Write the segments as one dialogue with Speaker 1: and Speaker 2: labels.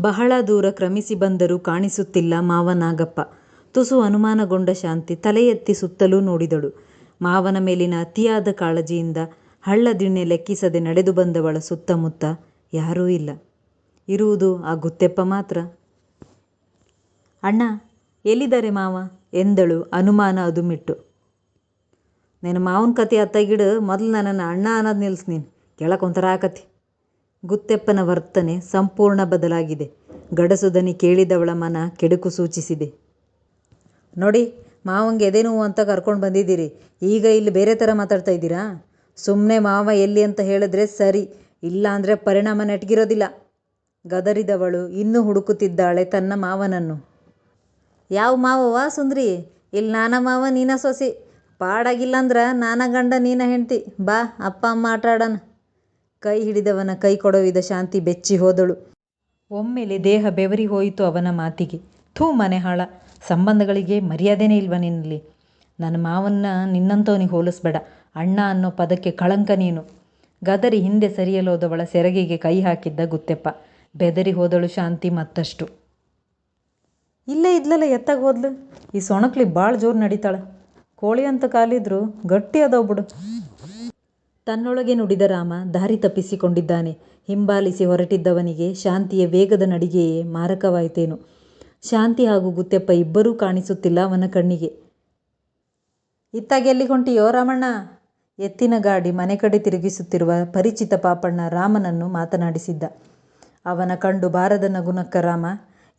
Speaker 1: ಬಹಳ ದೂರ ಕ್ರಮಿಸಿ ಬಂದರೂ ಕಾಣಿಸುತ್ತಿಲ್ಲ ಮಾವ ನಾಗಪ್ಪ. ತುಸು ಅನುಮಾನಗೊಂಡ ಶಾಂತಿ ತಲೆಯೆತ್ತಿ ಸುತ್ತಲೂ ನೋಡಿದಳು. ಮಾವನ ಮೇಲಿನ ಅತಿಯಾದ ಕಾಳಜಿಯಿಂದ ಹಳ್ಳ-ದಿಣ್ಣೆ ಲೆಕ್ಕಿಸದೆ ನಡೆದು ಬಂದವಳ ಸುತ್ತಮುತ್ತ ಯಾರೂ ಇಲ್ಲ. ಇರುವುದು ಆ ಗುತ್ತೆಪ್ಪ ಮಾತ್ರ. "ಅಣ್ಣ, ಎಲ್ಲಿದಾರೆ ಮಾವ" ಎಂದಳು ಅನುಮಾನ ಅದುಮಿಟ್ಟು. "ನಿನ್ನ ಮಾವನ ಕಥಿ ಅತ್ತಗಿಡು ಮೊದಲು ನನ್ನನ್ನ ಅಣ್ಣ ಅನ್ನದ್ ನಿಲ್ಸ್ ನೀನು. ಒಂಥರ ಒಂಥರಾ ಆಕತಿ" ಗುತ್ಯಪ್ಪನ ವರ್ತನೆ ಸಂಪೂರ್ಣ ಬದಲಾಗಿದೆ. ಗಡಸುದನಿ ಕೇಳಿದವಳ ಮನ ಕೆಡುಕು ಸೂಚಿಸಿದೆ. "ನೋಡಿ, ಮಾವಂಗೆ ಎದೆನೋವು ಅಂತ ಕರ್ಕೊಂಡು ಬಂದಿದ್ದೀರಿ ಈಗ ಇಲ್ಲಿ ಬೇರೆ ಥರ ಮಾತಾಡ್ತಾ ಇದ್ದೀರಾ? ಸುಮ್ಮನೆ ಮಾವ ಎಲ್ಲಿ ಅಂತ ಹೇಳಿದ್ರೆ ಸರಿ ಇಲ್ಲಾಂದ್ರೆ ಪರಿಣಾಮ ನೆಟ್ಗಿರೋದಿಲ್ಲ" ಗದರಿದವಳು ಇನ್ನೂ ಹುಡುಕುತ್ತಿದ್ದಾಳೆ ತನ್ನ ಮಾವನನ್ನು. "ಯಾವ ಮಾವವ್ವ ಸುಂದ್ರಿ, ಇಲ್ಲಿ ನಾನ ಮಾವ ನೀನ ಸೊಸಿ. ಪಾಡಾಗಿಲ್ಲಂದ್ರ ನಾನ ಗಂಡ ನೀನ ಹೆಂಡ್ತಿ. ಬಾ ಅಪ್ಪ ಅಮ್ಮ ಆಟಾಡನ" ಕೈ ಹಿಡಿದವನ ಕೈ ಕೊಡವಿದ ಶಾಂತಿ ಬೆಚ್ಚಿ ಹೋದಳು. ಒಮ್ಮೆಲೆ ದೇಹ ಬೆವರಿ ಹೋಯಿತು ಅವನ ಮಾತಿಗೆ. "ಥೂ ಮನೆಹಾಳ, ಸಂಬಂಧಗಳಿಗೆ ಮರ್ಯಾದೆನೇ ಇಲ್ವಾ ನಿನ್ನಲ್ಲಿ? ನನ್ನ ಮಾವನ್ನ ನಿನ್ನಂತವನಿಗೆ ಹೋಲಿಸ್ಬೇಡ. ಅಣ್ಣ ಅನ್ನೋ ಪದಕ್ಕೆ ಕಳಂಕ ನೀನು" ಗದರಿ ಹಿಂದೆ ಸರಿಯಲೋದವಳ ಸೆರಗಿಗೆ ಕೈ ಹಾಕಿದ್ದ ಗುತ್ತೆಪ್ಪ. ಬೆದರಿ ಹೋದಳು ಶಾಂತಿ ಮತ್ತಷ್ಟು. "ಇಲ್ಲೇ ಇದ್ಲಲ್ಲ ಎತ್ತಾಗ ಹೋದ್ಲು. ಈ ಸೊಣಕ್ಲಿ ಬಾಳ ಜೋರ್ ಕೋಳಿ ಅಂತ ಕಾಲಿದ್ರು ಗಟ್ಟಿ ಅದಾವ್ ಬುಡು" ತನ್ನೊಳಗೆ ನುಡಿದ ರಾಮ ದಾರಿ ತಪ್ಪಿಸಿಕೊಂಡಿದ್ದಾನೆ. ಹಿಂಬಾಲಿಸಿ ಹೊರಟಿದ್ದವನಿಗೆ ಶಾಂತಿಯ ವೇಗದ ನಡಿಗೆಯೇ ಮಾರಕವಾಯಿತೇನು ಶಾಂತಿ ಹಾಗೂ ಗುತ್ತೆಪ್ಪ ಇಬ್ಬರೂ ಕಾಣಿಸುತ್ತಿಲ್ಲ ಅವನ ಕಣ್ಣಿಗೆ. "ಇತ್ತಾಗೆಲ್ಲಿಗ್ ಹೊಂಟಿಯೋ ರಾಮಣ್ಣ" ಎತ್ತಿನ ಗಾಡಿ ಮನೆ ಕಡೆ ತಿರುಗಿಸುತ್ತಿರುವ ಪರಿಚಿತ ಪಾಪಣ್ಣ ರಾಮನನ್ನು ಮಾತನಾಡಿಸಿದ್ದ. ಅವನ ಕಂಡು ಬಾರದ ನಗುನಕ್ಕ ರಾಮ,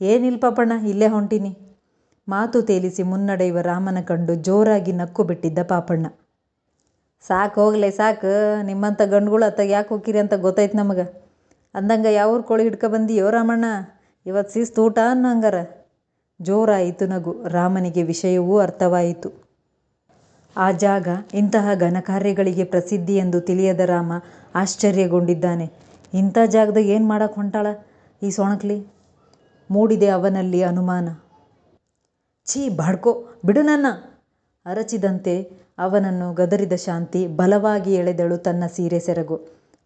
Speaker 1: "ಏನಿಲ್ ಪಾಪಣ್ಣ, ಇಲ್ಲೇ ಹೊಂಟೀನಿ" ಮಾತು ತೇಲಿಸಿ ಮುನ್ನಡೆಯುವ ರಾಮನ ಕಂಡು ಜೋರಾಗಿ ನಕ್ಕು ಬಿಟ್ಟಿದ್ದ ಪಾಪಣ್ಣ. "ಸಾಕ್ ಹೋಗ್ಲೆ ಸಾಕು ನಿಮ್ಮಂಥ ಗಂಡುಗಳು ಅತ್ತಾಗ ಯಾಕೆ ಹೊಕ್ಕಿರಿ ಅಂತ ಗೊತ್ತೈತೆ ನಮಗೆ ಅಂದಂಗ ಊರು ಕೋಳಿ ಹಿಡ್ಕೊ ಬಂದಿಯೋ ರಾಮಣ್ಣ. ಇವತ್ತು ಶಿಸ್ತು ಊಟ ಅನ್ನು ಹಂಗಾರ" ಜೋರಾಯಿತು ನಗು. ರಾಮನಿಗೆ ವಿಷಯವೂ ಅರ್ಥವಾಯಿತು. ಆ ಜಾಗ ಇಂತಹ ಘನಕಾರ್ಯಗಳಿಗೆ ಪ್ರಸಿದ್ಧಿ ಎಂದು ತಿಳಿಯದ ರಾಮ ಆಶ್ಚರ್ಯಗೊಂಡಿದ್ದಾನೆ. ಇಂಥ ಜಾಗದಾಗ ಏನು ಮಾಡಕ್ಕೆ ಹೊಂಟಾಳ ಈ ಸೊಣಕ್ಲಿ" ಮೂಡಿದೆ ಅವನಲ್ಲಿ ಅನುಮಾನ. "ಛೀ ಬಾಡ್ಕೋ ಬಿಡು ನನ್ನ" ಅರಚಿದಂತೆ ಅವನನ್ನು ಗದರಿದ ಶಾಂತಿ ಬಲವಾಗಿ ಎಳೆದಳು ತನ್ನ ಸೀರೆ ಸೆರಗು.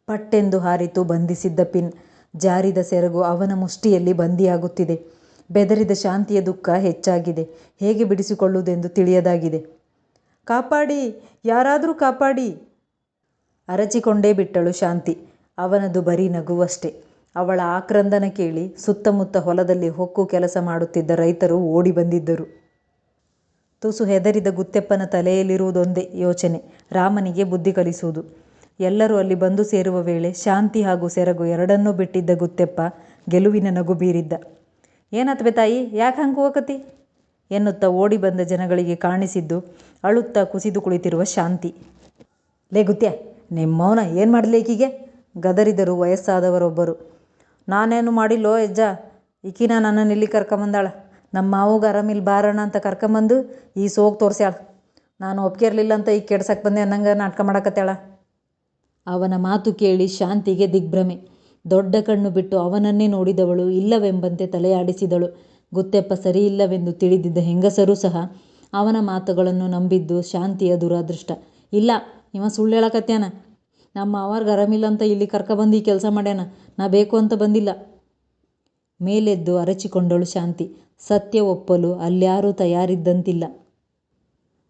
Speaker 1: ಪಟ್ಟೆಂದು ಹಾರಿತು ಬಂಧಿಸಿದ್ದ ಪಿನ್. ಜಾರಿದ ಸೆರಗು ಅವನ ಮುಷ್ಟಿಯಲ್ಲಿ ಬಂಧಿಯಾಗುತ್ತಿದೆ. ಬೆದರಿದ ಶಾಂತಿಯ ದುಃಖ ಹೆಚ್ಚಾಗಿದೆ. ಹೇಗೆ ಬಿಡಿಸಿಕೊಳ್ಳುವುದೆಂದು ತಿಳಿಯದಾಗಿದೆ. "ಕಾಪಾಡಿ, ಯಾರಾದರೂ ಕಾಪಾಡಿ" ಅರಚಿಕೊಂಡೇ ಬಿಟ್ಟಳು ಶಾಂತಿ. ಅವನದು ಬರೀ ನಗುವಷ್ಟೆ. ಅವಳ ಆಕ್ರಂದನ ಕೇಳಿ ಸುತ್ತಮುತ್ತ ಹೊಲದಲ್ಲಿ ಹೊಕ್ಕು ಕೆಲಸ ಮಾಡುತ್ತಿದ್ದ ರೈತರು ಓಡಿ ಬಂದಿದ್ದರು. ತುಸು ಹೆದರಿದ ಗುತ್ತೆಪ್ಪನ ತಲೆಯಲ್ಲಿರುವುದೊಂದೇ ಯೋಚನೆ ರಾಮನಿಗೆ ಬುದ್ಧಿ ಕಲಿಸುವುದು. ಎಲ್ಲರೂ ಅಲ್ಲಿ ಬಂದು ಸೇರುವ ವೇಳೆ ಶಾಂತಿ ಹಾಗೂ ಸೆರಗು ಎರಡನ್ನೂ ಬಿಟ್ಟಿದ್ದ ಗುತ್ತೆಪ್ಪ ಗೆಲುವಿನ ನಗು ಬೀರಿದ್ದ. "ಏನಾತ್ ಬೇ ತಾಯಿ ಯಾಕೆ ಹಂಗೆ ಹೋಗತಿ ಎನ್ನುತ್ತಾ ಓಡಿ ಬಂದ ಜನಗಳಿಗೆ ಕಾಣಿಸಿದ್ದು ಅಳುತ್ತಾ ಕುಸಿದು ಕುಳಿತಿರುವ ಶಾಂತಿ. "ಲೇ ಗುತ್ತ್ಯ ನಿಮ್ಮೌನ ಏನು ಈಕಿಗೆ" ಗದರಿದರು ವಯಸ್ಸಾದವರೊಬ್ಬರು. "ನಾನೇನು ಮಾಡಿಲ್ಲೋ ಯಜ್ಜ, ಈಕಿನ ನನ್ನ ಇಲ್ಲಿ ಕರಕಂಬಂದಾಳ. ನಮ್ ಮಾವಗೆ ಆರಾಮಿಲ್ಲ ಬಾರಣ್ಣ ಅಂತ ಕರ್ಕೊಂಬಂದು ಈ ಸೋಗು ತೋರ್ಸ್ಯಾಳ. ನಾನು ಒಪ್ಕಿರಲಿಲ್ಲ ಅಂತ ಈಗ ಕೆಡ್ಸಕ್ಕೆ ಬಂದೆ ಅನ್ನಂಗೆ ನಾಟಕ ಮಾಡಕತ್ತಾಳ ಅವನ ಮಾತು ಕೇಳಿ ಶಾಂತಿಗೆ ದಿಗ್ಭ್ರಮೆ. ದೊಡ್ಡ ಕಣ್ಣು ಬಿಟ್ಟು ಅವನನ್ನೇ ನೋಡಿದವಳು ಇಲ್ಲವೆಂಬಂತೆ ತಲೆಯಾಡಿಸಿದಳು. ಸರಿ ಇಲ್ಲವೆಂದು ತಿಳಿದಿದ್ದ ಹೆಂಗಸರು ಸಹ ಅವನ ಮಾತುಗಳನ್ನು ನಂಬಿದ್ದು ಶಾಂತಿಯ ದುರಾದೃಷ್ಟ "ಇಲ್ಲ, ಇವ ಸುಳ್ಳ ನಮ್ಮ ಅವ್ರಿಗೆ ಅರಮಿಲ್ಲ ಅರಾಮಿಲ್ಲಂತ ಇಲ್ಲಿ ಕರ್ಕೊಂಬಂದು ಈ ಕೆಲಸ ಮಾಡ್ಯಾನ. ನಾ ಬೇಕು ಅಂತ ಬಂದಿಲ್ಲ" ಮೇಲೆದ್ದು ಅರಚಿಕೊಂಡಳು ಶಾಂತಿ. ಸತ್ಯ ಒಪ್ಪಲು ಅಲ್ಯಾರೂ ತಯಾರಿದ್ದಂತಿಲ್ಲ.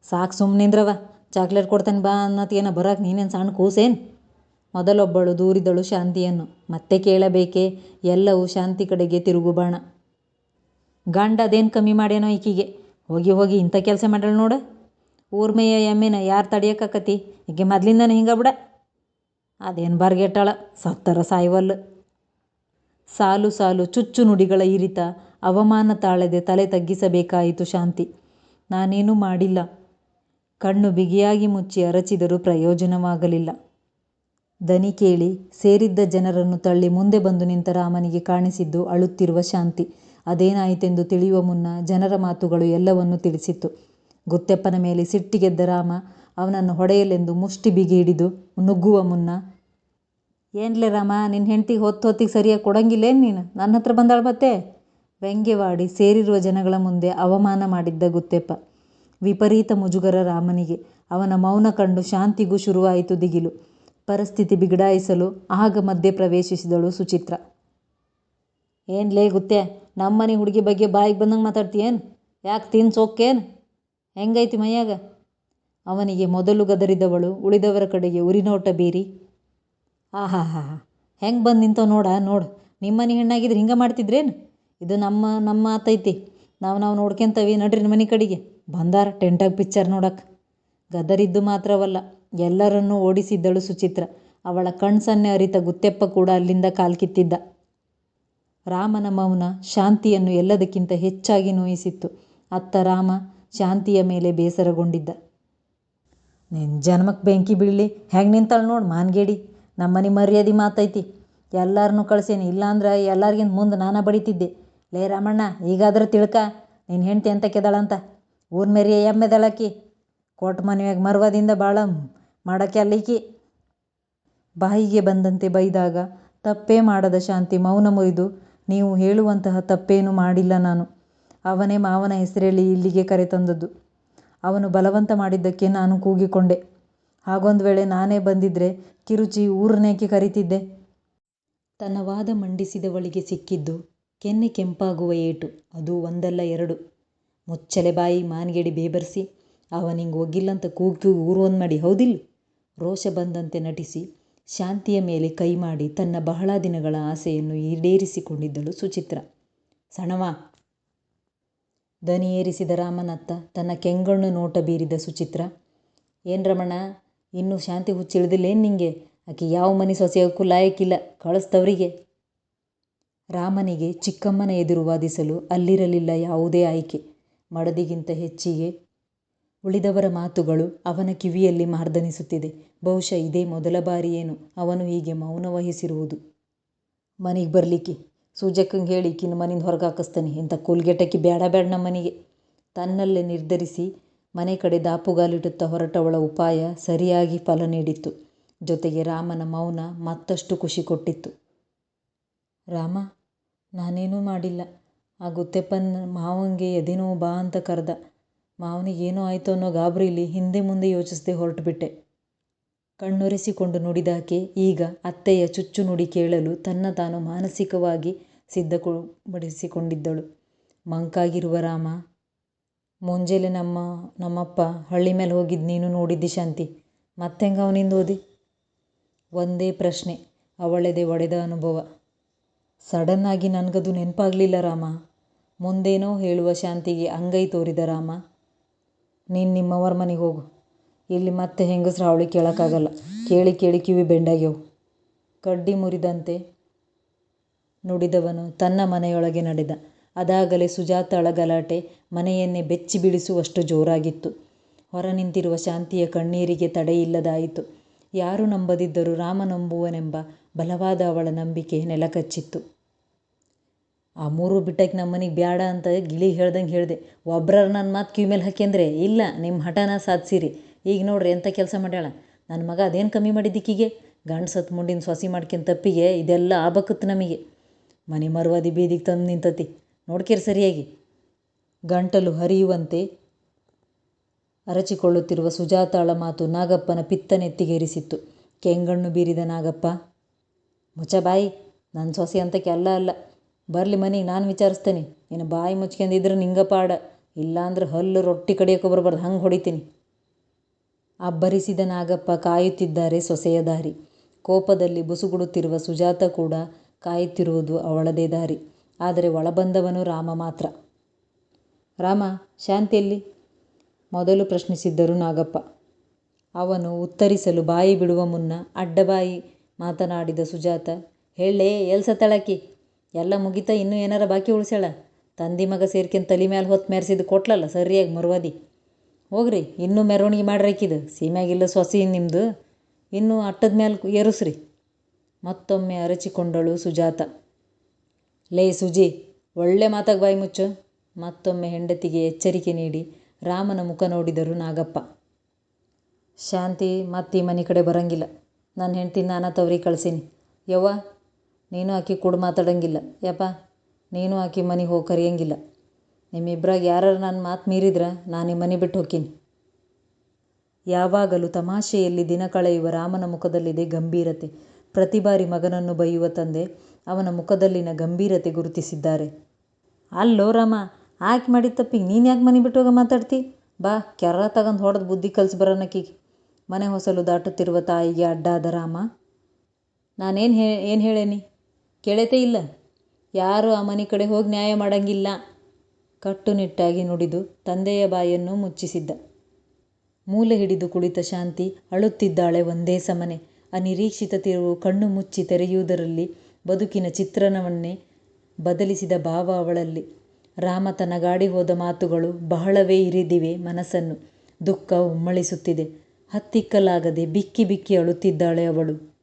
Speaker 1: "ಸಾಕ್ ಸುಮ್ಮನೆಂದ್ರವ ಚಾಕ್ಲೇಟ್ ಕೊಡ್ತೇನ ಬಾ ಅನ್ನತೇನ ಬರಕ್ಕೆ ನೀನೇನು ಸಣ್ಣ ಕೂಸೇನ್?" ಮೊದಲೊಬ್ಬಳು ದೂರಿದಳು ಶಾಂತಿಯನ್ನು. ಮತ್ತೆ ಕೇಳಬೇಕೆ? ಎಲ್ಲವೂ ಶಾಂತಿ ಕಡೆಗೆ ತಿರುಗುಬಾಣ. "ಗಂಡ ಅದೇನು ಕಮ್ಮಿ ಮಾಡ್ಯಾನೋ ಈಕಿಗೆ. ಹೋಗಿ ಹೋಗಿ ಇಂಥ ಕೆಲಸ ಮಾಡಳು ನೋಡು ಊರ್ಮೆಯ ಎಮ್ಮೆನ ಯಾರು ಯಾರ್ ಈಗ ಈಕಿ ಹಿಂಗೆ ಹಿಂಗ ಬಿಡ" ಅದೇನು ಬರ್ಗೆಟ್ಟಾಳ ಸತ್ತರ ಸಾಯುವಲ್ಲ" ಸಾಲು ಸಾಲು ಚುಚ್ಚು ನುಡಿಗಳ ಇರಿತ. ಅವಮಾನ ತಾಳದೆ ತಲೆ ತಗ್ಗಿಸಬೇಕಾಯಿತು ಶಾಂತಿ. "ನಾನೇನೂ ಮಾಡಿಲ್ಲ" ಕಣ್ಣು ಬಿಗಿಯಾಗಿ ಮುಚ್ಚಿ ಅರಚಿದರೂ ಪ್ರಯೋಜನವಾಗಲಿಲ್ಲ. ದನಿ ಕೇಳಿ, ಸೇರಿದ್ದ ಜನರನ್ನು ತಳ್ಳಿ ಮುಂದೆ ಬಂದು ನಿಂತ ರಾಮನಿಗೆ ಕಾಣಿಸಿದ್ದು ಅಳುತ್ತಿರುವ ಶಾಂತಿ. ಅದೇನಾಯಿತೆಂದು ತಿಳಿಯುವ ಮುನ್ನ ಜನರ ಮಾತುಗಳು ಎಲ್ಲವನ್ನೂ ತಿಳಿಸಿತ್ತು. ಗುತ್ತೆಪ್ಪನ ಮೇಲೆ ಸಿಟ್ಟಿಗೆದ್ದ ರಾಮ ಅವನನ್ನು ಹೊಡೆಯಲೆಂದು ಮುಷ್ಟಿ ಬಿಗಿ ಹಿಡಿದು ನುಗ್ಗುವ ಮುನ್ನ "ಏನ್ಲೇ ರಾಮ ನಿನ್ನ ಹೆಂಡ್ತಿಗೆ ಹೊತ್ತು ಹೊತ್ತಿಗೆ ಸರಿಯಾಗಿ ಕೊಡಂಗಿಲ್ಲೇನು ನೀನು ನನ್ನ ಹತ್ರ ಬಂದಾಳ ಮತ್ತೆ" ವ್ಯಂಗ್ಯವಾಡಿ ಸೇರಿರುವ ಜನಗಳ ಮುಂದೆ ಅವಮಾನ ಮಾಡಿದ್ದ ಗುತ್ತೆಪ್ಪ ವಿಪರೀತ ಮುಜುಗರ ರಾಮನಿಗೆ. ಅವನ ಮೌನ ಕಂಡು ಶಾಂತಿಗೂ ಶುರುವಾಯಿತು ದಿಗಿಲು. ಪರಿಸ್ಥಿತಿ ಬಿಗಡಾಯಿಸಲು ಆಗ ಮಧ್ಯೆ ಪ್ರವೇಶಿಸಿದಳು ಸುಚಿತ್ರ. ಏನ್ಲೇ ಗುತ್ತೆ ನಮ್ಮನೆ ಹುಡುಗಿ ಬಗ್ಗೆ ಬಾಯಿಗೆ ಬಂದಂಗೆ ಮಾತಾಡ್ತೀಯೇನು ಯಾಕೆ ತಿನ್ಸೋಕ್ಕೇನು ಹೆಂಗೈತಿ ಮೈಯಾಗ ಅವನಿಗೆ ಮೊದಲು ಗದರಿದವಳು ಉಳಿದವರ ಕಡೆಗೆ ಉರಿನೋಟ ಬೀರಿ ಹಾ ಹಾ ಹೆಂಗೆ ಬಂದು ನಿಂತವ ನೋಡ, ನೋಡು. ನಿಮ್ಮ ಮನೆ ಹೆಣ್ಣಾಗಿದ್ರೆ ಹಿಂಗೆ ಮಾಡ್ತಿದ್ರೇನು? ಇದು ನಮ್ಮ ನಮ್ಮ ಮಾತೈತಿ ನಾವು ನಾವು ನೋಡ್ಕೊಂತವಿ ನಡ್ರಿ ನಿಮ್ಮ ಮನೆ ಕಡೆಗೆ. ಬಂದಾರ ಟೆಂಟಾಗಿ ಪಿಕ್ಚರ್ ನೋಡಕ್ಕೆ ಗದರಿದ್ದು ಮಾತ್ರವಲ್ಲ, ಎಲ್ಲರನ್ನೂ ಓಡಿಸಿದ್ದಳು ಸುಚಿತ್ರ. ಅವಳ ಕಣ್ಸನ್ನೆ ಅರಿತ ಗುತ್ತೆಪ್ಪ ಕೂಡ ಅಲ್ಲಿಂದ ಕಾಲ್ಕಿತ್ತಿದ್ದ ರಾಮನ ಮೌನ ಶಾಂತಿಯನ್ನು ಎಲ್ಲದಕ್ಕಿಂತ ಹೆಚ್ಚಾಗಿ ನೋಯಿಸಿತ್ತು. ಅತ್ತ ರಾಮ ಶಾಂತಿಯ ಮೇಲೆ ಬೇಸರಗೊಂಡಿದ್ದ. ನಿನ್ನ ಜನ್ಮಕ್ಕೆ ಬೆಂಕಿ ಬೀಳಲಿ, ಹೆಂಗೆ ನಿಂತಾಳೆ ನೋಡು ಮಾನ್ಗೇಡಿ. ನಮ್ಮನೆ ಮರ್ಯಾದೆ ಮಾತೈತಿ. ಎಲ್ಲರನ್ನೂ ಕಳ್ಸೇನಿ. ಇಲ್ಲಾಂದ್ರೆ ಎಲ್ಲರಿಗಿಂತ ಮುಂದೆ ನಾನು ಬಡಿತಿದ್ದೆ. ಲೇ ರಾಮಣ್ಣ, ಈಗಾದರೂ ತಿಳ್ಕ ನಿನ್ನ ಹೆಂಡತಿ ಅಂತ ಕೆದಾಳಂತ ಊರ್ ಮೇರಿಯ ಎಮ್ಮೆದಳಕ್ಕಿ ಕೋಟ್ ಮನೆಯಾಗ ಮರ್ವದಿಂದ ಭಾಳ ಮಾಡೋಕೆ ಅಲ್ಲಿಕಿ. ಬಾಯಿಗೆ ಬಂದಂತೆ ಬೈದಾಗ, ತಪ್ಪೇ ಮಾಡದ ಶಾಂತಿ ಮೌನ ಮುರಿದು, ನೀವು ಹೇಳುವಂತಹ ತಪ್ಪೇನು ಮಾಡಿಲ್ಲ ನಾನು. ಅವನೇ ಮಾವನ ಹೆಸರೇಳಿ ಇಲ್ಲಿಗೆ ಕರೆತಂದದ್ದು. ಅವನು ಬಲವಂತ ಮಾಡಿದ್ದಕ್ಕೆ ನಾನು ಕೂಗಿಕೊಂಡೆ. ಹಾಗೊಂದು ವೇಳೆ ನಾನೇ ಬಂದಿದ್ರೆ ಕಿರುಚಿ ಊರನೇಕೆ ಕರೀತಿದ್ದೆ. ತನ್ನ ವಾದ ಮಂಡಿಸಿದವಳಿಗೆ ಸಿಕ್ಕಿದ್ದು ಕೆನ್ನೆ ಕೆಂಪಾಗುವ ಏಟು, ಅದು ಒಂದಲ್ಲ ಎರಡು. ಮುಚ್ಚಲೆ ಬಾಯಿ ಮಾನ್ಗೆಡಿ ಬೇಬರಿಸಿ ಅವನಿಂಗೆ ಒಗ್ಗಿಲ್ಲಂತ ಕೂಗಿ ಊರು ಊರೊಂದು ಮಾಡಿ ಹೌದಿಲ್ಲ ರೋಷ ಬಂದಂತೆ ನಟಿಸಿ, ಶಾಂತಿಯ ಮೇಲೆ ಕೈ ಮಾಡಿ ತನ್ನ ಬಹಳ ದಿನಗಳ ಆಸೆಯನ್ನು ಈಡೇರಿಸಿಕೊಂಡಿದ್ದಳು ಸುಚಿತ್ರ. ಸಣವ! ದನಿ ಏರಿಸಿದ ರಾಮನತ್ತ ತನ್ನ ಕೆಂಗಣ್ಣು ನೋಟ ಬೀರಿದ ಸುಚಿತ್ರ, ಏನ್ ರಮಣ? ಇನ್ನೂ ಶಾಂತಿ ಹುಚ್ಚಿಳಿದಿಲ್ಲೇನು ನಿಂಗೆ? ಆಕೆ ಯಾವ ಮನೆ ಸೊಸೆಯೋಕ್ಕೂ ಲಾಯಕ್ಕಿಲ್ಲ, ಕಳಿಸ್ತವರಿಗೆ. ರಾಮನಿಗೆ ಚಿಕ್ಕಮ್ಮನ ಎದುರು ವಾದಿಸಲು ಅಲ್ಲಿರಲಿಲ್ಲ ಯಾವುದೇ ಆಯ್ಕೆ. ಮಡದಿಗಿಂತ ಹೆಚ್ಚಿಗೆ ಉಳಿದವರ ಮಾತುಗಳು ಅವನ ಕಿವಿಯಲ್ಲಿ ಮಾರ್ದನಿಸುತ್ತಿದೆ. ಬಹುಶಃ ಇದೇ ಮೊದಲ ಬಾರಿಯೇನು ಅವನು ಹೀಗೆ ಮೌನ ವಹಿಸಿರುವುದು. ಮನೆಗೆ ಬರಲಿಕ್ಕೆ? ಸೂಜಕ್ಕಂಗೆ ಹೇಳಿ ಕಿನ್ನ ಮನೆಯಿಂದ ಹೊರಗೆ ಹಾಕಿಸ್ತಾನೆ. ಇಂಥ ಕೂಲ್ಗೆಟಕ್ಕೆ ಬೇಡ ಬೇಡ ನಮ್ಮ ಮನೆಗೆ ತನ್ನಲ್ಲೇ ನಿರ್ಧರಿಸಿ ಮನೆ ಕಡೆ ದಾಪುಗಾಲಿಡುತ್ತಾ ಹೊರಟವಳ ಉಪಾಯ ಸರಿಯಾಗಿ ಫಲ ನೀಡಿತ್ತು. ಜೊತೆಗೆ ರಾಮನ ಮೌನ ಮತ್ತಷ್ಟು ಖುಷಿ ಕೊಟ್ಟಿತ್ತು. ರಾಮ, ನಾನೇನೂ ಮಾಡಿಲ್ಲ. ಆ ಗುತ್ತೆಪ್ಪನ ಮಾವಂಗೆ ಎದೇನೋ ಬಾ ಅಂತ ಕರೆದ. ಮಾವನಿಗೇನೋ ಆಯಿತು ಅನ್ನೋ ಗಾಬರಿಲಿ ಹಿಂದೆ ಮುಂದೆ ಯೋಚಿಸದೆ ಹೊರಟುಬಿಟ್ಟೆ. ಕಣ್ಣೊರೆಸಿಕೊಂಡು ನುಡಿದಾಕೆ ಈಗ ಅತ್ತೆಯ ಚುಚ್ಚು ನುಡಿ ಕೇಳಲು ತನ್ನ ತಾನು ಮಾನಸಿಕವಾಗಿ ಸಿದ್ಧಪಡಿಸಿಕೊಂಡಿದ್ದಳು ಮಂಕಾಗಿರುವ ರಾಮ ಮುಂಜಾನೆ ನಮ್ಮ, ನಮ್ಮಪ್ಪ ಹಳ್ಳಿ ಮೇಲೆ ಹೋಗಿದ್ದು ನೀನು ನೋಡಿದ್ದಿ ಶಾಂತಿ. ಮತ್ತೆಂಗೆ ಅವನಿಂದ ಓದಿ? ಒಂದೇ ಪ್ರಶ್ನೆ, ಅವಳೆದೆ ಒಡೆದ ಅನುಭವ. ಸಡನ್ನಾಗಿ ನನಗದು ನೆನಪಾಗಲಿಲ್ಲ ರಾಮ. ಮುಂದೇನೋ ಹೇಳುವ ಶಾಂತಿಗೆ ಅಂಗೈ ತೋರಿದ ರಾಮ. ನೀನು ನಿಮ್ಮವ್ರ ಮನೆಗೆ ಹೋಗು. ಇಲ್ಲಿ ಮತ್ತೆ ಹೆಂಗಸ್ರ ಅವಳಿ ಕೇಳೋಕ್ಕಾಗಲ್ಲ. ಕೇಳಿ ಕೇಳಿ ಕಿವಿ ಬೆಂಡಾಗ್ಯವು. ಕಡ್ಡಿ ಮುರಿದಂತೆ ನುಡಿದವನು ತನ್ನ ಮನೆಯೊಳಗೆ ನಡೆದ. ಅದಾಗಲೇ ಸುಜಾತಳ ಗಲಾಟೆ ಮನೆಯನ್ನೇ ಬೆಚ್ಚಿ ಬೀಳಿಸುವಷ್ಟು ಜೋರಾಗಿತ್ತು. ಹೊರ ನಿಂತಿರುವ ಶಾಂತಿಯ ಕಣ್ಣೀರಿಗೆ ತಡೆಯಿಲ್ಲದಾಯಿತು ಯಾರು ನಂಬದಿದ್ದರೂ ರಾಮ ನಂಬುವನೆಂಬ ಬಲವಾದ ಅವಳ ನಂಬಿಕೆ ನೆಲಕಚ್ಚಿತ್ತು. ಆ ಮೂರು ಬಿಟ್ಟಕ್ಕೆ ನಮ್ಮ ಮನೆಗೆ ಬ್ಯಾಡ ಅಂತ ಗಿಳಿ ಹೇಳ್ದಂಗೆ ಹೇಳಿದೆ ಒಬ್ಬರ ನನ್ನ ಮಾತು ಕ್ಯೂ ಮೇಲೆ ಹಾಕ್ಯಂದ್ರೆ ಇಲ್ಲ ನಿಮ್ಮ ಹಠನ ಸಾಧಿಸಿರಿ. ಈಗ ನೋಡ್ರಿ ಎಂಥ ಕೆಲಸ ಮಾಡ್ಯಾಳ. ನನ್ನ ಮಗ ಅದೇನು ಕಮ್ಮಿ ಮಾಡಿದ್ದಿಕ್ಕಿಗೆ ಗಂಡು ಸತ್ ಮುಂಡಿನ ಸೊಸಿ ಮಾಡ್ಕೊಂಡ್ ತಪ್ಪಿಗೆ ಇದೆಲ್ಲ ಆಬಕತ್ತು ನಮಗೆ. ಮನೆ ಮರುವಾದಿ ಬೀದಿಗೆ ತಂದು ನಿಂತತಿ. ನೋಡ್ಕೇರಿ ಸರಿಯಾಗಿ. ಗಂಟಲು ಹರಿಯುವಂತೆ ಅರಚಿಕೊಳ್ಳುತ್ತಿರುವ ಸುಜಾತಾಳ ಮಾತು ನಾಗಪ್ಪನ ಪಿತ್ತನೆತ್ತಿಗೇರಿಸಿತ್ತು ಕೆಂಗಣ್ಣು ಬೀರಿದ ನಾಗಪ್ಪ, ಮುಚ್ಚ ಬಾಯಿ ನನ್ನ ಸೊಸೆ ಅಂತಕ್ಕೆ ಅಲ್ಲ ಅಲ್ಲ. ಬರಲಿ ಮನೆಗೆ ನಾನು ವಿಚಾರಿಸ್ತೇನೆ. ನೀನು ಬಾಯಿ ಮುಚ್ಕೊಂಡಿದ್ರೆ ನಿಂಗ ಪಾಡ. ಇಲ್ಲಾಂದ್ರೆ ಹಲ್ಲು ರೊಟ್ಟಿ ಕಡಿಯೋಕೆ ಬರಬಾರ್ದು. ಹಂಗೆ ಹೊಡಿತೀನಿ. ಅಬ್ಬರಿಸಿದ ನಾಗಪ್ಪ ಕಾಯುತ್ತಿದ್ದಾರೆ ಸೊಸೆಯ ದಾರಿ. ಕೋಪದಲ್ಲಿ ಬುಸುಗುಡುತ್ತಿರುವ ಸುಜಾತ ಕೂಡ ಕಾಯುತ್ತಿರುವುದು ಅವಳದೇ ದಾರಿ. ಆದರೆ ಒಳಬಂದವನು ರಾಮ ಮಾತ್ರ. ರಾಮ, ಶಾಂತಿಯಲ್ಲಿ? ಮೊದಲು ಪ್ರಶ್ನಿಸಿದ್ದರು ನಾಗಪ್ಪ. ಅವನು ಉತ್ತರಿಸಲು ಬಾಯಿ ಬಿಡುವ ಮುನ್ನ ಅಡ್ಡಬಾಯಿ ಮಾತನಾಡಿದ ಸುಜಾತ ಹೇಳೇ ತಳಕಿ? ಎಲ್ಲ ಮುಗಿತ, ಇನ್ನೂ ಏನಾರ ಬಾಕಿ ಉಳಿಸ್ಯಾಳ? ತಂದಿ ಮಗ ಸೇರ್ಕೊಂಡು ತಲೆ ಮ್ಯಾಲೆ ಹೊತ್ತು ಮೆರೆಸಿದ್ದು ಕೊಟ್ಲಲ್ಲ, ಸರಿಯಾಗಿ ಮರುವಾದಿ? ಹೋಗ್ರಿ, ಇನ್ನೂ ಮೆರವಣಿಗೆ ಮಾಡ್ರಕ್ಕಿದು ಸೀಮ್ಯಾಗಿಲ್ಲ ಸೊಸಿ ನಿಮ್ಮದು ಇನ್ನೂ ಅಟ್ಟದ ಮ್ಯಾಲೆ ಏರಿಸ್ರಿ. ಮತ್ತೊಮ್ಮೆ ಅರಚಿಕೊಂಡಳು ಸುಜಾತ. ಲೇ ಸುಜಿ, ಒಳ್ಳೆ ಮಾತಾಗ ಬಾಯಿ ಮುಚ್ಚು. ಮತ್ತೊಮ್ಮೆ ಹೆಂಡತಿಗೆ ಎಚ್ಚರಿಕೆ ನೀಡಿ ರಾಮನ ಮುಖ ನೋಡಿದರು ನಾಗಪ್ಪ. ಶಾಂತಿ, ಮತ್ತೆ ಈ ಮನೆ ಕಡೆ ಬರಂಗಿಲ್ಲ. ನನ್ನ ಹೆಂಡತಿ ನಾನು ತವ್ರಿಗೆ ಕಳ್ಸೀನಿ. ಯವ್ವ, ನೀನು ಆಕಿ ಕೂಡ ಮಾತಾಡಂಗಿಲ್ಲ. ಯಪ್ಪ, ನೀನು ಆಕಿ ಮನೆಗೆ ಹೋಗಿ ಕರೆಯಂಗಿಲ್ಲ. ನಿಮ್ಮಿಬ್ಬರಾಗ ಯಾರು ನನ್ನ ಮಾತು ಮೀರಿದ್ರೆ ನಾನು ಈ ಮನೆ ಬಿಟ್ಟು ಹೋಗ್ತೀನಿ. ಯಾವಾಗಲೂ ತಮಾಷೆಯಲ್ಲಿ ದಿನ ಕಳೆಯುವ ರಾಮನ ಮುಖದಲ್ಲಿದೆ ಗಂಭೀರತೆ. ಪ್ರತಿ ಬಾರಿ ಮಗನನ್ನು ಬೈಯುವ ತಂದೆ ಅವನ ಮುಖದಲ್ಲಿನ ಗಂಭೀರತೆ ಗುರುತಿಸಿದ್ದಾರೆ. ಅಲ್ಲೋ ರಾಮ, ಆಕೆ ಮಾಡಿದ ತಪ್ಪಿಗೆ ನೀನು ಯಾಕೆ ಮನೆ ಬಿಟ್ಟು ಹೋಗ ಮಾತಾಡ್ತಿ? ಬಾ ಕೆರ ತಗೊಂಡು ಹೊಡೆದು ಬುದ್ಧಿ ಕಲಿಸಿ ಬರೋಣಕ್ಕಿಗೆ ಮನೆ ಹೊಸಲು ದಾಟುತ್ತಿರುವ ತಾಯಿಗೆ ಅಡ್ಡಾದ ರಾಮ, ನಾನೇನು ಹೇ, ಏನು ಹೇಳೇನಿ? ಕೇಳತೇ ಇಲ್ಲ. ಯಾರು ಆ ಮನೆ ಕಡೆ ಹೋಗಿ ನ್ಯಾಯ ಮಾಡಂಗಿಲ್ಲ. ಕಟ್ಟುನಿಟ್ಟಾಗಿ ನುಡಿದು ತಂದೆಯ ಬಾಯನ್ನು ಮುಚ್ಚಿಸಿದ್ದ. ಮೂಲೆ ಹಿಡಿದು ಕುಳಿತ ಶಾಂತಿ ಅಳುತ್ತಿದ್ದಾಳೆ ಒಂದೇ ಸಮನೆ. ಅನಿರೀಕ್ಷಿತ ತಿರುವು ಕಣ್ಣು ಮುಚ್ಚಿ ತೆರೆಯುವುದರಲ್ಲಿ ಬದುಕಿನ ಚಿತ್ರಣವನ್ನೇ ಬದಲಿಸಿದ ಭಾವ ಅವಳಲ್ಲಿ. ರಾಮ ತನಗಾಡಿ ಗಾಡಿ ಹೋದ ಮಾತುಗಳು ಬಹಳವೇ ಇರಿದಿವೆ ಮನಸ್ಸನ್ನು. ದುಃಖ ಉಮ್ಮಳಿಸುತ್ತಿದೆ. ಹತ್ತಿಕ್ಕಲಾಗದೆ ಬಿಕ್ಕಿ ಬಿಕ್ಕಿ ಅಳುತ್ತಿದ್ದಾಳೆ ಅವಳು.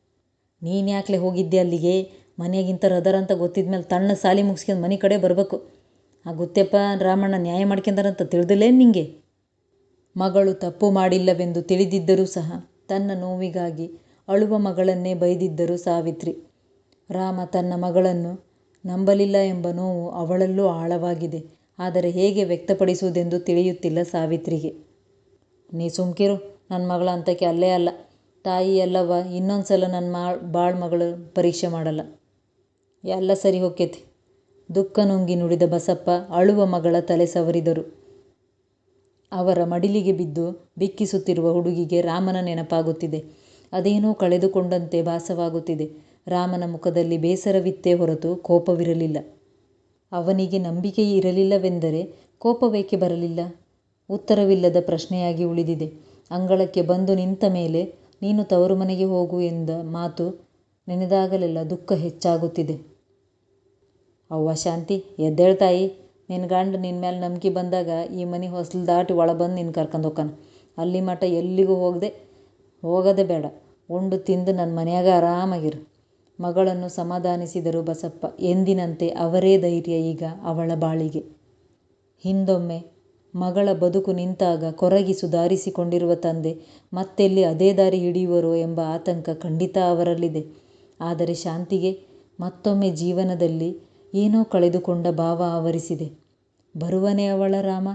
Speaker 1: ನೀನ್ಯಾಕ್ಲೆ ಹೋಗಿದ್ದೆ ಅಲ್ಲಿಗೆ? ಮನೆಗಿಂತ ರದರಂತ ಗೊತ್ತಿದ್ಮೇಲೆ ತಣ್ಣ ಸಾಲಿ ಮುಗಿಸ್ಕೊಂಡು ಮನೆ ಕಡೆ ಬರಬೇಕು. ಆ ಗೊತ್ತಪ್ಪ ರಾಮಣ್ಣ ನ್ಯಾಯ ಮಾಡ್ಕೊಂಡಾರಂತ ತಿಳಿದಿಲ್ಲೇನು ನಿಂಗೆ? ಮಗಳು ತಪ್ಪು ಮಾಡಿಲ್ಲವೆಂದು ತಿಳಿದಿದ್ದರೂ ಸಹ ತನ್ನ ನೋವಿಗಾಗಿ ಅಳುವ ಮಗಳನ್ನೇ ಬೈದಿದ್ದರು ಸಾವಿತ್ರಿ. ರಾಮ ತನ್ನ ಮಗಳನ್ನು ನಂಬಲಿಲ್ಲ ಎಂಬ ನೋವು ಅವಳಲ್ಲೂ ಆಳವಾಗಿದೆ. ಆದರೆ ಹೇಗೆ ವ್ಯಕ್ತಪಡಿಸುವುದೆಂದು ತಿಳಿಯುತ್ತಿಲ್ಲ ಸಾವಿತ್ರಿಗೆ. ನೀ ಸುಮ್ಕಿರು ನನ್ನ ಮಗಳ ಅಂತಕ್ಕೆ ಅಲ್ಲೇ ಅಲ್ಲ. ತಾಯಿ ನನ್ನ ಮಾ, ಬಾಳ್ ಮಗಳು ಪರೀಕ್ಷೆ ಮಾಡಲ್ಲ. ಎಲ್ಲ ಸರಿ ಹೊಕ್ಕೈತಿ. ದುಃಖ ನುಂಗಿ ನುಡಿದ ಬಸಪ್ಪ ಅಳುವ ಮಗಳ ತಲೆ ಸವರಿದರು. ಅವರ ಮಡಿಲಿಗೆ ಬಿದ್ದು ಬಿಕ್ಕಿಸುತ್ತಿರುವ ಹುಡುಗಿಗೆ ರಾಮನ ನೆನಪಾಗುತ್ತಿದೆ. ಅದೇನೋ ಕಳೆದುಕೊಂಡಂತೆ ಭಾಸವಾಗುತ್ತಿದೆ. ರಾಮನ ಮುಖದಲ್ಲಿ ಬೇಸರವಿತ್ತೇ ಹೊರತು ಕೋಪವಿರಲಿಲ್ಲ. ಅವನಿಗೆ ನಂಬಿಕೆ ಇರಲಿಲ್ಲವೆಂದರೆ ಕೋಪವೇಕೆ ಬರಲಿಲ್ಲ? ಉತ್ತರವಿಲ್ಲದ ಪ್ರಶ್ನೆಯಾಗಿ ಉಳಿದಿದೆ. ಅಂಗಳಕ್ಕೆ ಬಂದು ನಿಂತ ಮೇಲೆ, ನೀನು ತವರು ಮನೆಗೆ ಹೋಗು ಎಂದ ಮಾತು ನೆನೆದಾಗಲೆಲ್ಲ ದುಃಖ ಹೆಚ್ಚಾಗುತ್ತಿದೆ. ಅವ್ವ ಶಾಂತಿ ಎದ್ದೇಳ್ತಾಯಿ ನಿನ್ನ ಗಂಡ ನಿನ್ನ ಮೇಲೆ ನಂಬಿಕೆ ಬಂದಾಗ ಈ ಮನೆ ಹೊಸ್ಲು ದಾಟಿ ಒಳ ಬಂದು ನಿನ್ನ ಕರ್ಕೊಂಡು ಹೋಗ್ತಾನ ಅಲ್ಲಿ ಮಠ ಎಲ್ಲಿಗೂ ಹೋಗದೆ, ಹೋಗೋದೇ ಬೇಡ. ಉಂಡು ತಿಂದು ನನ್ನ ಮನೆಯಾಗ ಆರಾಮಾಗಿರು. ಮಗಳನ್ನು ಸಮಾಧಾನಿಸಿದರು ಬಸಪ್ಪ. ಎಂದಿನಂತೆ ಅವರೇ ಧೈರ್ಯ ಈಗ ಅವಳ ಬಾಳಿಗೆ. ಹಿಂದೊಮ್ಮೆ ಮಗಳ ಬದುಕು ನಿಂತಾಗ ಕೊರಗಿ ಸುಧಾರಿಸಿಕೊಂಡಿರುವ ತಂದೆ ಮತ್ತೆಲ್ಲಿ ಅದೇ ದಾರಿ ಹಿಡಿಯುವರೋ ಎಂಬ ಆತಂಕ ಖಂಡಿತ ಅವರಲ್ಲಿದೆ. ಆದರೆ ಶಾಂತಿಗೆ ಮತ್ತೊಮ್ಮೆ ಜೀವನದಲ್ಲಿ ಏನೋ ಕಳೆದುಕೊಂಡ ಭಾವ ಆವರಿಸಿದೆ. ಬರುವನೇ ಅವಳ ರಾಮ?